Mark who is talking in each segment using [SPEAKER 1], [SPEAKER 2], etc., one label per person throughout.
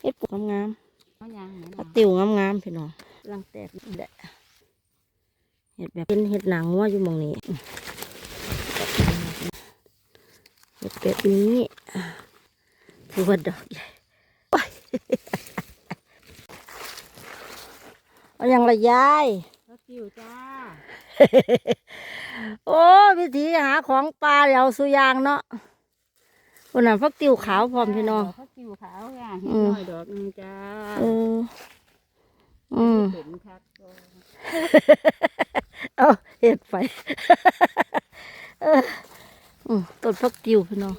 [SPEAKER 1] เฮ็ดปลูกงาม
[SPEAKER 2] เอายางไหน
[SPEAKER 1] ๆ
[SPEAKER 2] เนาะ
[SPEAKER 1] ผักติวงามๆพี่น้องลังแตกนี่แหละเฮ็ดแบบเป็นเฮ็ดหนังงัวอยู่หมองนี้เฮ็ดแบบนี้ถือว่าดอกใหญ่โอ้ยเอาอย่างละยาย
[SPEAKER 2] พักติวจ้า
[SPEAKER 1] โอ้วิธีหาของปลาเดี๋ยวสุยางเนาะ วันนั้นพักติวขาวพร้อมพี่น้อง
[SPEAKER 2] พักติวขาวค่ะเห็ด
[SPEAKER 1] อืม
[SPEAKER 2] น้อยดอกหนึงจ้า
[SPEAKER 1] เอออืม
[SPEAKER 2] เห็นคักก็
[SPEAKER 1] เอาเห็ดไปเอออืมต้นพักติวพี่น้อง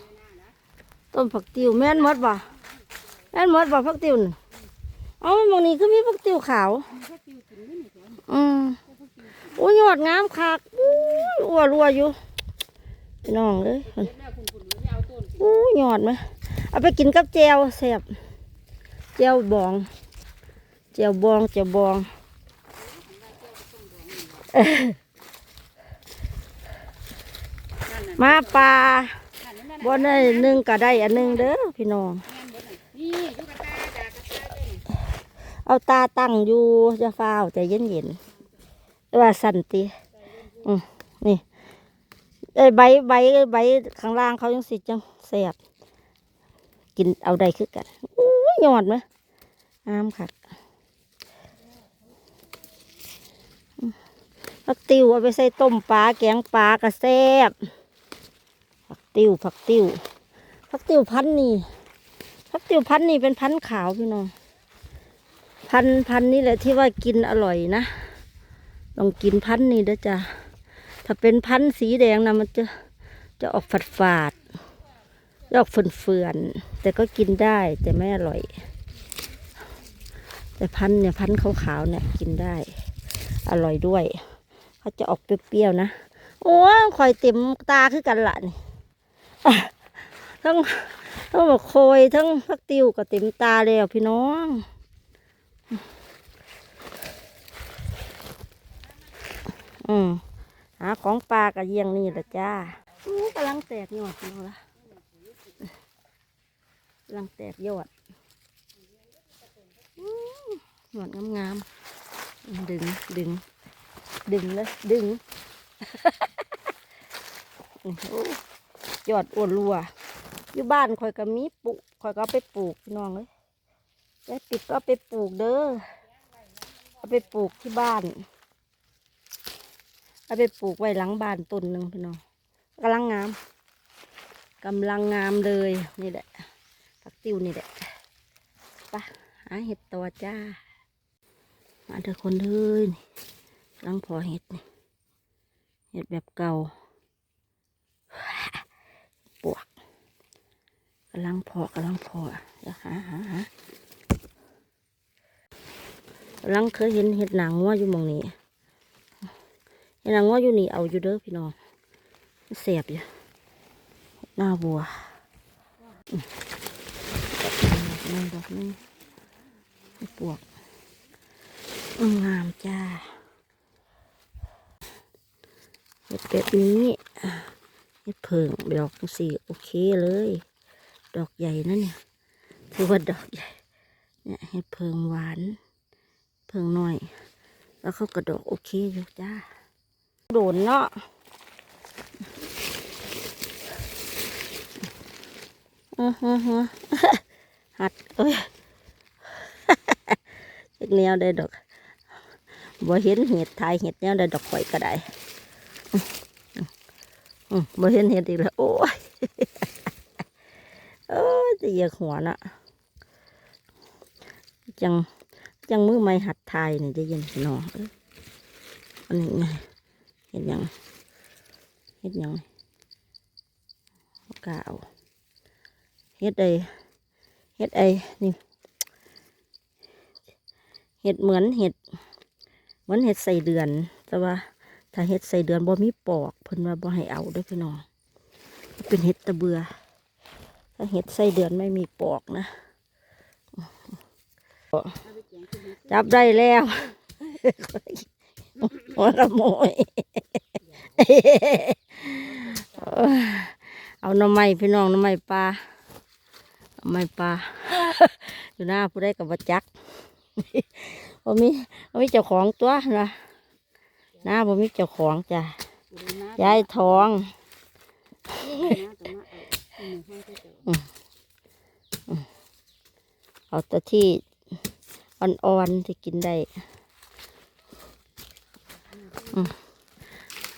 [SPEAKER 1] ต้นผักติวแม่นหมดบ่แม่นหมดบ่พักติวนี่เอ้าบางนี้ก็มีพักติวขาว
[SPEAKER 2] พักติวกินไม่หนีแถว
[SPEAKER 1] อืมโอ้ยยอดงามคักอู้ยรัวรัวอยู่พี่น้องเอ้ย
[SPEAKER 2] เห็ดแล้วคุณคุณไม่เอาต้น
[SPEAKER 1] อู้ยอดไหมเอาไปกินกับแจวแซ่บแจวบองแจวบองแจวบอง
[SPEAKER 2] นั่นน่ะ
[SPEAKER 1] มาปลา
[SPEAKER 2] นั่นน่ะนั่น
[SPEAKER 1] บนได้หนึ่งก็ได้อันหนึ่งเด้อพี่น้อง
[SPEAKER 2] แม่นเบิดน่ะนี่อยู่กระตาจากกระตาเด้นี่
[SPEAKER 1] เอาตาตั้งอยู่จะฟ้าวใจเย็นเย็นๆว่าสันติอืมนี่ ไอ้ใบใบใบข้างล่างเขายังสิจังแซ่บกินเอาได้คือกันอู้ยอดไหมงามค่ะผักติวเอาไปใส่ต้มปลาแกงปลากระแซบผักติวผักติวผักติวพันนี่ผักติวพันนี่เป็นพันขาวพี่น้องพันพันนี่แหละที่ว่ากินอร่อยนะลองกินพันนี่เด้อจ้ะ ถ้าเป็นพันธุ์สีแดงนะมันจะจะออกฝาดฝาดออกเฟื่อนๆแต่ก็กินได้แต่ไม่อร่อย แต่พันธุ์เนี่ยพันธุ์ขาวๆเนี่ยกินได้ อร่อยด้วยเขาจะออกเปรี้ยวๆนะโอ้ยคอยเต็มตาคือกันละนี่ทั้งทั้งบอกโคยทั้งพักติวก็เต็มตาแล้วพี่น้องอืม หาของปลากระเยียงนี่แหละจ้าอู้กำลังแตกยอดนี่ละกำลังแตกยอดอู้ยอดงามๆ ดึงดึง ดึงเลยดึงยอดอ้วนรัว อยู่บ้านคอยก็มีปลูกคอยก็ไปปลูกพี่น้องเลยยายปิดก็ไปปลูกเด้อ เอาไปปลูกที่บ้าน เอาไปปลูกไว้หลังบ้านต้นหนึ่งพี่น้องกำลังงามกำลังงามเลยนี่แหละผักติ้วนี่แหละไปะหาเห็ดตัวจ้า มาเถอะคนเฮ้ยนี่กำลังพอเห็ดนี่เห็ดแบบเก่าปวกกำลังพอกำลังพอเดี๋ยวหาหาหากำลังเคยเห็นเห็ดหนังว่าอยู่มองนี้ เห็นนางว่าอยู่นี่เอาอยู่เด้อพี่น้องเสียบอยู่หน้าบัวดอกนึงดอกนึงปวกอืมงามจ้าเห็ดแบบนี้เห็ดเพิงดอกสีโอเคเลย ดอกใหญ่นะเนี่ยถือว่าดอกใหญ่เนี่ยเห็ดเพิงหวาน เพิงน้อย แล้วเขากระดกโอเคอยู่จ้า โดนเนาะอือฮึฮึหัดเอ้ยเจ็กแนวได้ดอกบ่เห็นเห็ดทายเห็ดแนวได้ดอกข่อยก็ได้บ่เห็นเห็ดอีกแล้วโอ้ยโอ้ยจะเหยียกหัวน่ะจังจังมือไม่หัดทายนี่จะเย็นพี่น้ออันนี้ไง เห็ดยังเห็ดยังกาเอาเห็ดไอเห็ดไอนี่เห็ดเหมือนเห็ดเหมือนเห็ดใส่เดือน แต่ว่าถ้าเห็ดใส่เดือนบ่มีปอกเพิ่นว่าบ่ให้เอาด้วยพี่น้องเป็นเห็ดตะเบือ ถ้าเห็ดใส่เดือนไม่มีปอกนะจับได้แล้ว หัวขโมยเอาหน้ำไม้พี่น้องหน้ำไม้ปลาหน้ำไม้ปลาอยู่หน้าผู้ใดกับบัจักบ่มีบ่มีเจ้าของตัวนะหน้าบ่มีเจ้าของจ้ะยายทอง
[SPEAKER 2] นะแต่มาเอาอืมห้องที่เอา
[SPEAKER 1] ตะที่อ่อนๆที่กินได้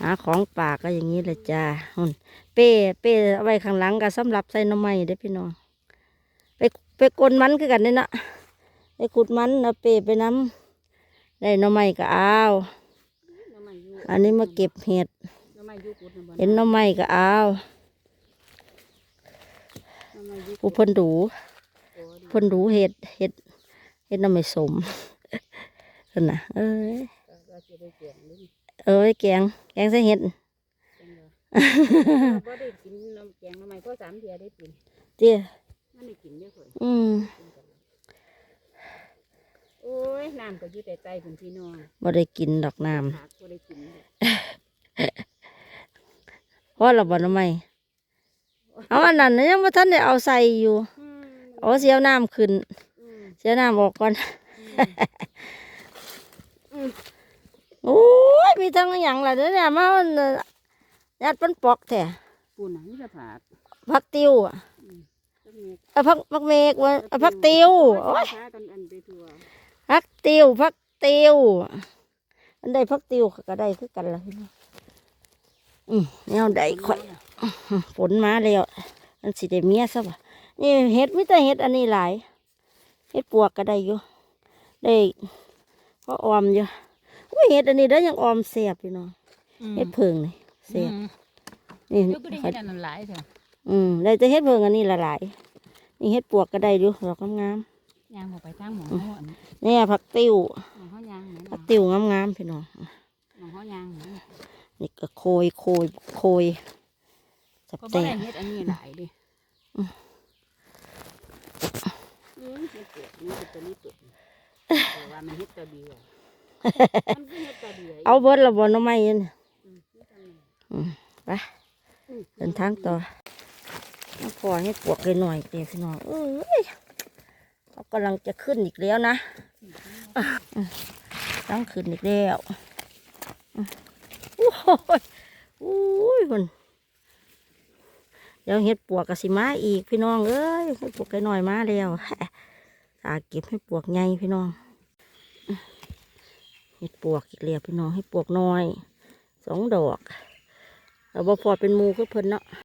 [SPEAKER 1] หาของป่าก็อย่างนี้เลยจ้าหุ่นเป้เป้เอาไว้ข้างหลังก็สำหรับใส่หน้ำไม้เด้อพี่น้องไปไปกลนมันคือกันเนี่ยนะไปขุดมันเอาเป้ไปน้ำได้หน้ำไม้ก็เอา
[SPEAKER 2] น้ำมันอยู่
[SPEAKER 1] อันนี้มาเก็บเห็ด
[SPEAKER 2] น้ำมันอยู่กุดน้ำมัน
[SPEAKER 1] เห็นหน้ำไม้ก็เอา
[SPEAKER 2] น้ำมันอยู่
[SPEAKER 1] ผู้เพิ่นดู
[SPEAKER 2] โอ้ดี
[SPEAKER 1] เพิ่นดูเห็ดเห็ดเห็ดหน้ำไม้สมเพิ่นน่ะเอ้ย
[SPEAKER 2] ก็จะได้ เกี่ยงนึง
[SPEAKER 1] เอ้ยแกงแกงใส่เห็ด
[SPEAKER 2] จังเลยบ่ได้กินน้ำแกงน้ำมันก็สามเดียได้กิน
[SPEAKER 1] เตี้ย
[SPEAKER 2] มันได้กินเยอะคน
[SPEAKER 1] อืม
[SPEAKER 2] โอ้ยน้ำก็อยู่แต่ใจคุณพี่น้อง
[SPEAKER 1] บ่ได้กินดอกน้
[SPEAKER 2] ผักก็ได้กินเลยำ
[SPEAKER 1] เพราะเราบ่ทำไมเอาอันนั้นน่ะยังบ่ทันได้เอาใส่อยู่
[SPEAKER 2] อืม
[SPEAKER 1] เอาเสียวน้ำขึ้น
[SPEAKER 2] อืม
[SPEAKER 1] เสียน้ำออกก่อน
[SPEAKER 2] อืม
[SPEAKER 1] โอ้ยมีทั้งอหย่างล่ะเดี๋ยวเนี่ยมามันยัดเป็นปอกแท้
[SPEAKER 2] ปูหนังจะผัก
[SPEAKER 1] ผักติวอะ
[SPEAKER 2] ก็มี
[SPEAKER 1] เอาผักผักเมกวะเอาผักติวโอ้ย
[SPEAKER 2] ค้ากันอันไปทัว
[SPEAKER 1] ผักติวผักติวอันใดผักติวก็ได้คือกันล่ะพี่น้องอืมแนวใดข่อยฝนมาแล้วมันสิได้เมียซะบ่นี่เห็ดมิแต่เห็ดอันนี้หลายเห็ดปวกก็ได้อยู่ได้เพราะออมอยู่ อุ้ยเห็ดอันนี้ได้ยังออมเสียบอยู่เนาะเห็ดเพิงนี่เสียบนี่
[SPEAKER 2] เดี๋ยวก็ได้เห็นอันนั้นหลายเถอะ
[SPEAKER 1] อืมได้แต่เห็ดเพิงอันนี้ละหลายนี่เห็ดปวกก็ได้อยู่ดอกงาม
[SPEAKER 2] ยางหมไปทางหมองเขาอัน
[SPEAKER 1] ๆเนี่ยผักติ้ว
[SPEAKER 2] หมองเขายางไหน
[SPEAKER 1] ผั
[SPEAKER 2] เนาะ
[SPEAKER 1] กติ้วงามๆพี่น้อง
[SPEAKER 2] หมองเขายางไหน
[SPEAKER 1] นี่ก็โคยโคยโคยจับ
[SPEAKER 2] ก็บ่
[SPEAKER 1] แต่
[SPEAKER 2] ได้เฮ็ดอันนี้หลายดิอืมเฮ็ดเปียกนี่เป็นตัวนี้ตุกแต่ว่ามันเฮ็ดตาเดียวมันคือเฮ็ดตาเดียว
[SPEAKER 1] เอาเบิดละบหน้ำไม้ยันไปเดินทางต่อน้ำพอให้ปวกเลยหน่อยเดียวพี่น้องเอ้ยเขากำลังจะขึ้นอีกแล้วนะอะอืมตั้งขึ้นอีกแล้วอืมโอ้ยโอ้ยคนเดี๋ยวเห็ดปวกกสิมาอีกพี่น้องเอ้ยเห็ดปวกไกหน่อยมาแล้วตาเก็บให้ปวกไงพี่น้อง ห็ดปวกอีกแล้วพี่น้องให้ปวกน้อยสองดอกเราบ่พอเป็นมูคือเพิ่นเนาะ